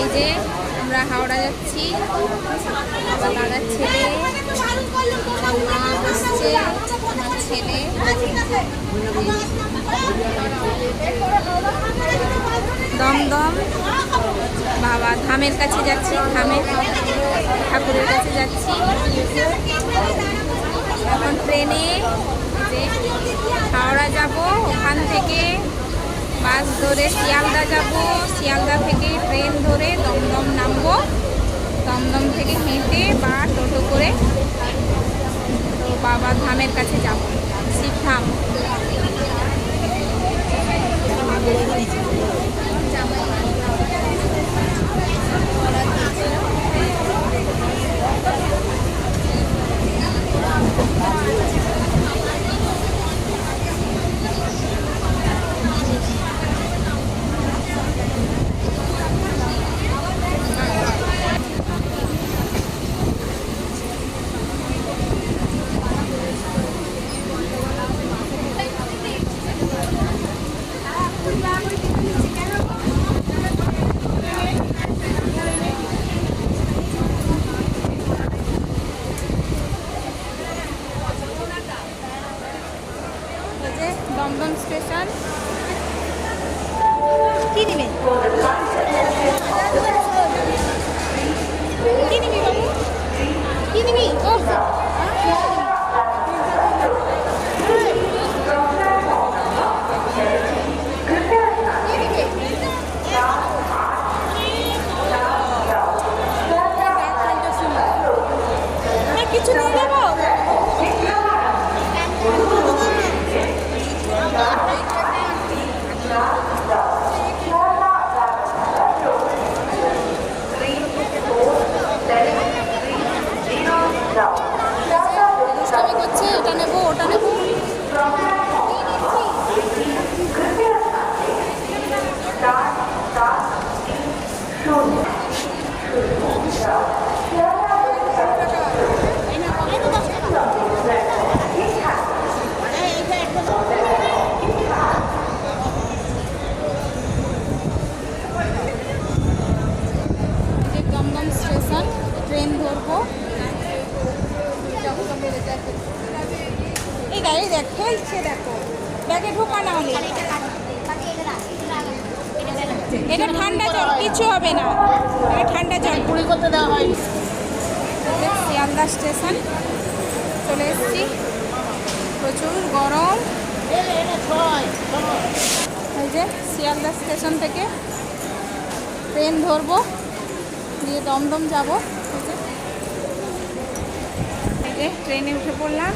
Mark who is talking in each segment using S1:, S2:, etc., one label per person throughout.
S1: এই যে আমরা হাওড়া যাচ্ছি, আমার দাদার ছেলে মা আসছে আমার ছেলে। দমদম বাবা ধামের কাছে যাচ্ছি, ধামের ঠাকুরের কাছে যাচ্ছি। এখন ট্রেনে হাওড়া যাব, ওখান থেকে বাস ধরে শিয়ালদা যাব। শিয়ালদা থেকে ট্রেন ধরে দমদম নামবো। দমদম থেকে হেঁটে বা টোটো করে তো বাবা ধামের কাছে যাব। শিবধাম এই যে দমদম স্টেশন কি নিবে কি নিবি বাবু কি নিবি ও কিছু নিয়ে যাব দুষ্টামি করছে এটা নেব ওটা নেব এই যে দমদম স্টেশন ট্রেন ধরবো এই গাড়ি দেখ খেলছে দেখো ব্যাগে ঢোকা না হলে। এটা ঠান্ডা জল কিছু হবে না। এটা ঠান্ডা জল।
S2: কুড়ি করতে দেওয়া হয়।
S1: শিয়ালদা স্টেশন। চলে এসেছি। প্রচুর গরম। এই যে শিয়ালদা স্টেশন থেকে ট্রেন ধরবো। দিয়ে দমদম যাব। ট্রেনে উঠে পড়লাম।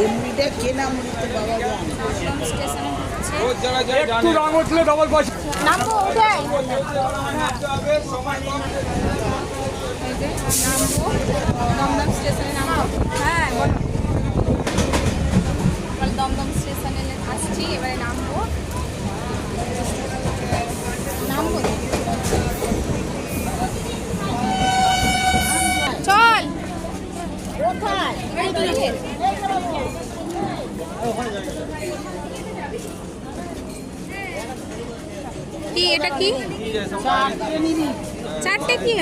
S2: এমনিটা কেনা মুড়িতে বাবা
S3: একটু রং উঠলে ডবল পয়সা
S1: নামবো
S4: কম
S1: নামবো দমদম স্টেশনে নামবো হ্যাঁ বলো। এবার দমদম স্টেশনে আসছি এবারে নামবো চল
S2: কোথায়
S1: এইদিকে। কি? কি
S2: চারটে
S1: কি?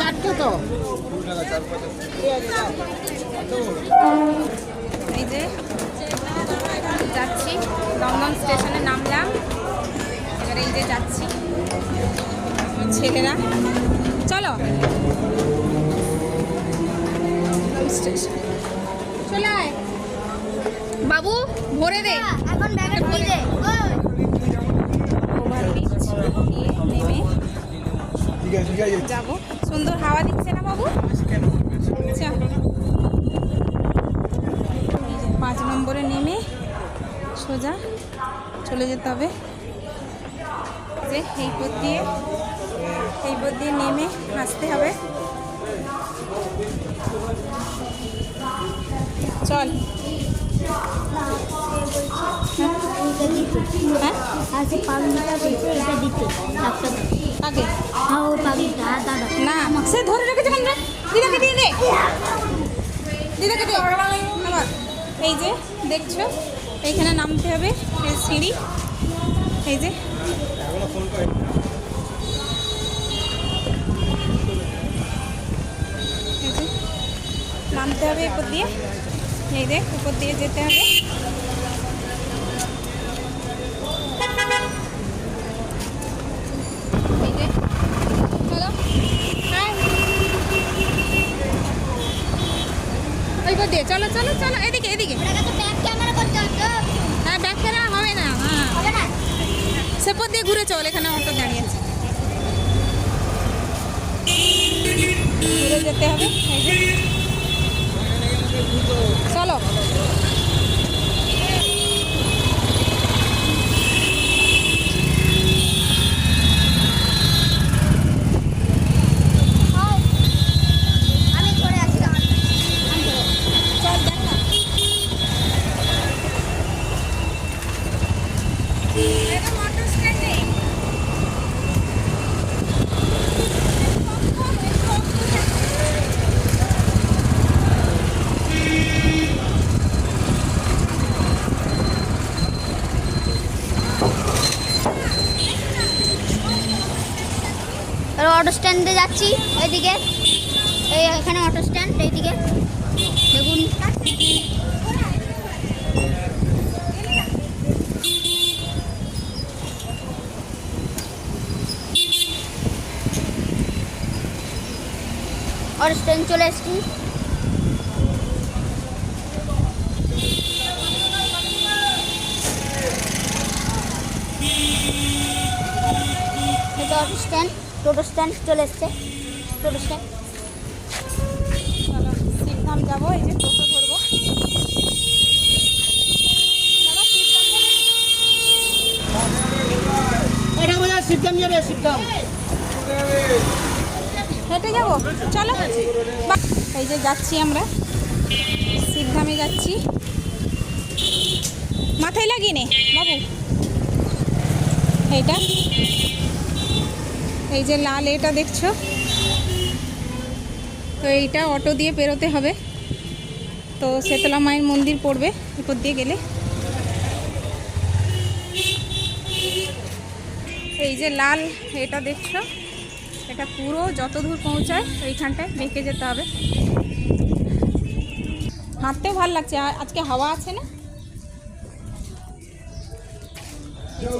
S2: চারটে তো
S1: এই যে যাচ্ছি দমদম স্টেশনে নামলাম। এবারে এই যে যাচ্ছি। ছেলেরা চলো। স্টেশন। চলে বাবু ভরে দে।
S5: এখন ব্যাগে ভরে দে।
S1: নেমে যাব। সুন্দর হাওয়া দিচ্ছে না বাবু? আচ্ছা। পাঁচ নম্বরে নেমে সোজা চলে যেতে হবে। যে এই পথ দিয়ে, এই পথ দিয়ে নেমে আসতে হবে। চল। হ্যাঁ?
S5: আজকে এটা দিতে ডাক্তার হ্যাঁ ও পাগলিটা দাদা
S1: না। সে ধরে রেখেছে কেন রে দিদাকে এই যে দেখছ? এইখানে নামতে হবে সিঁড়ি। এই যে, নামতে হবে উপর দিয়ে। এই দেখ উপর দিয়ে যেতে হবে এই যে চলো হাই ওই উপর দিয়ে চলো চলো এদিকে। এদিকে
S5: হ্যাঁ ব্যাক ক্যামেরা
S1: হ্যাঁ হবে না হ্যাঁ। সেপর দিয়ে ঘুরে চল এখানে অটো দাঁড়িয়ে আছে। ঘুরে যেতে হবে এই যে। চলো
S5: হও। আমি করে আছি দাঁড়ান। আমি করে।
S1: চল দেখ না এরকম অটো স্ট্যান্ডে
S5: এবার অটো স্ট্যান্ডে যাচ্ছি এইদিকে এই এখানে অটো স্ট্যান্ড এইদিকে। দেখুন। অটো স্ট্যান্ড চলে এসছি। অটো স্ট্যান্ড টোটো স্ট্যান্ড চলে এসছে। টোটো স্ট্যান্ড।
S1: চলো শিবধাম যাব এই যে টোটো ধরবো।
S2: সিদ্ধাম যাবে সিদ্ধাম
S1: হেঁটে যাব। চলো। এই যে যাচ্ছি আমরা। সিদ্ধামে যাচ্ছি। মাথায় লাগিয়ে নে বাবু। এইটা। এই যে লাল এটা দেখছ? তো এইটা অটো দিয়ে পেরোতে হবে। তো শেতলা মায়ের মন্দির পড়বে উপর দিয়ে গেলে। এই যে লাল এটা দেখছ? এটা পুরো যত দূর পৌঁছায় এইখানটায় বেঁকে যেতে হবে। হাঁটতেও ভালো লাগছে। আজকে হাওয়া আছে না?
S5: বললাম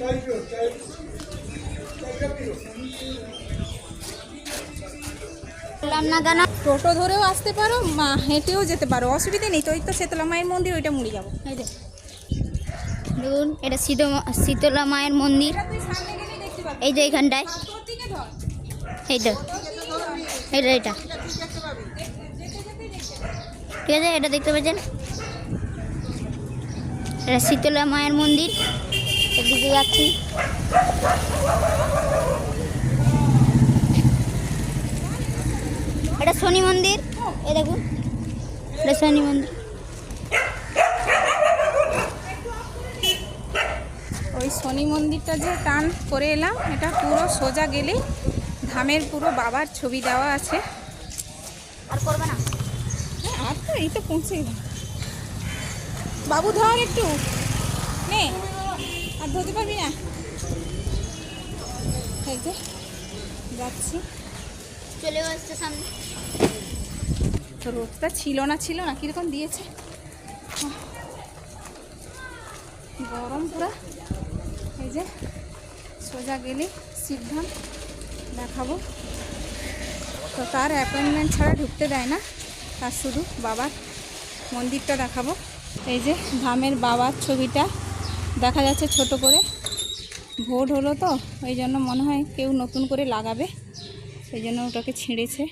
S5: না কেন
S1: টোটো ধরেও আসতে পারো মা হেঁটেও যেতে পারো। অসুবিধে নেই তো ওই তো শীতলা মায়ের মন্দির ওইটা মুড়ি যাব
S5: এই যে দেখুন এটা শীত শীতলা মায়ের মন্দির। এই যে এইখানটায়। এই তো। এইটা এটা। ঠিক আছে এটা দেখতে পাচ্ছেন? এটা শীতলা মায়ের মন্দির। এদিকে যাচ্ছি। এটা শনি মন্দির। এই দেখুন এটা শনি মন্দির।
S1: ওই শনি মন্দিরটা যে টান করে এলাম এটা পুরো সোজা গেলে ধামের পুরো বাবার ছবি দেওয়া আছে।
S5: আর করবে না?
S1: হ্যাঁ, আর তো এই তো পৌঁছে গেলাম বাবু ধর একটু। নে আর ধরতে পারবি না? এই যে যাচ্ছি।
S5: চলে আসছে সামনে।
S1: তো রোদটা ছিল না ছিল না, কীরকম দিয়েছে? গরম পুরা। এই যে, সোজা গেলে সিদ্ধাম দেখাবো। তো তার অ্যাপয়েন্টমেন্ট ছাড়া ঢুকতে দেয় না, তার শুধু বাবার মন্দিরটা দেখাবো। এই যে, ধামের বাবার ছবিটা, দেখা যাচ্ছে ছোট করে। ভোট হলো তো ওই জন্য মনে হয় কেউ নতুন করে লাগাবে। সেই জন্য ওটাকে ছিঁড়েছে।